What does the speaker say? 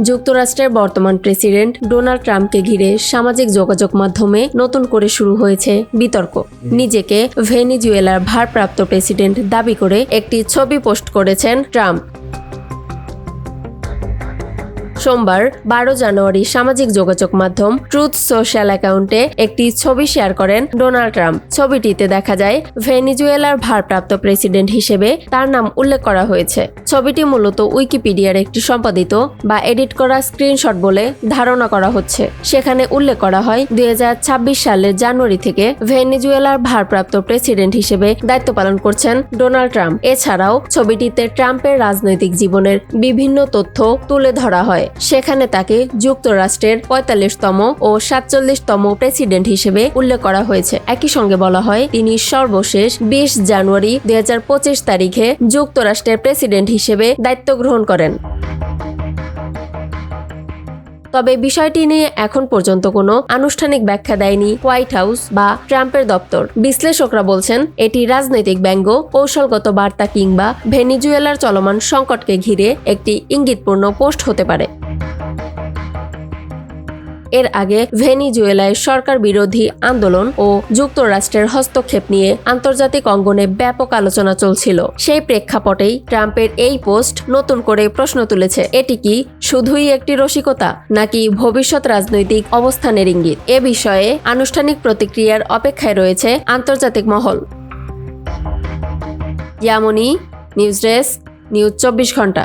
যুক্তরাষ্ট্রের বর্তমান president Donald ট্রাম্পকে ঘিরে সামাজিক যোগাযোগ মাধ্যমে নতুন করে শুরু হয়েছে বিতর্ক। নিজেকে ভেনিজুয়েলার ভারপ্রাপ্ত প্রেসিডেন্ট দাবি করে একটি ছবি পোস্ট করেছেন ট্রাম্প। সোমবার, বারো জানুয়ারি সামাজিক যোগাযোগ মাধ্যম ট্রুথ সোশ্যাল অ্যাকাউন্টে একটি ছবি শেয়ার করেন ডোনাল্ড ট্রাম্প। ছবিটিতে দেখা যায়, ভেনিজুয়েলার ভারপ্রাপ্ত প্রেসিডেন্ট হিসেবে তার নাম উল্লেখ করা হয়েছে। ছবিটি মূলত উইকিপিডিয়ার একটি সম্পাদিত বা এডিট করা স্ক্রিনশট বলে ধারণা করা হচ্ছে। সেখানে উল্লেখ করা হয়, দুই হাজার ছাব্বিশ সালের জানুয়ারি থেকে ভেনিজুয়েলার ভারপ্রাপ্ত প্রেসিডেন্ট হিসেবে দায়িত্ব পালন করছেন ডোনাল্ড ট্রাম্প। এছাড়াও, ছবিটিতে ট্রাম্পের রাজনৈতিক জীবনের বিভিন্ন তথ্য তুলে ধরা হয়। সেখানে তাকে যুক্তরাষ্ট্রের পঁয়তাল্লিশতম ও সাতচল্লিশতম প্রেসিডেন্ট হিসেবে উল্লেখ করা হয়েছে। একই সঙ্গে বলা হয়, তিনি সর্বশেষ বিশ জানুয়ারি দু হাজার পঁচিশ তারিখে যুক্তরাষ্ট্রের প্রেসিডেন্ট হিসেবে দায়িত্ব গ্রহণ করেন। তবে বিষয়টি নিয়ে এখন পর্যন্ত কোনো আনুষ্ঠানিক ব্যাখ্যা দেয়নি হোয়াইট হাউস বা ট্রাম্পের দপ্তর। বিশ্লেষকরা বলছেন, এটি রাজনৈতিক ব্যঙ্গ, কৌশলগত বার্তা কিংবা ভেনিজুয়েলার চলমান সংকটকে ঘিরে একটি ইঙ্গিতপূর্ণ পোস্ট হতে পারে। এর আগে ভেনিজুয়েলায় সরকার বিরোধী আন্দোলন ও যুক্তরাষ্ট্রের হস্তক্ষেপ নিয়ে আন্তর্জাতিক অঙ্গনে ব্যাপক আলোচনা চলছিল। সেই প্রেক্ষাপটেই ট্রাম্পের এই পোস্ট নতুন করে প্রশ্ন তুলেছে, এটি কি শুধুই একটি রসিকতা, নাকি ভবিষ্যৎ রাজনৈতিক অবস্থানের ইঙ্গিত? এ বিষয়ে আনুষ্ঠানিক প্রতিক্রিয়ার অপেক্ষায় রয়েছে আন্তর্জাতিক মহল। ইয়ামনি, নিউজ ডেস্ক, নিউজ চব্বিশ ঘণ্টা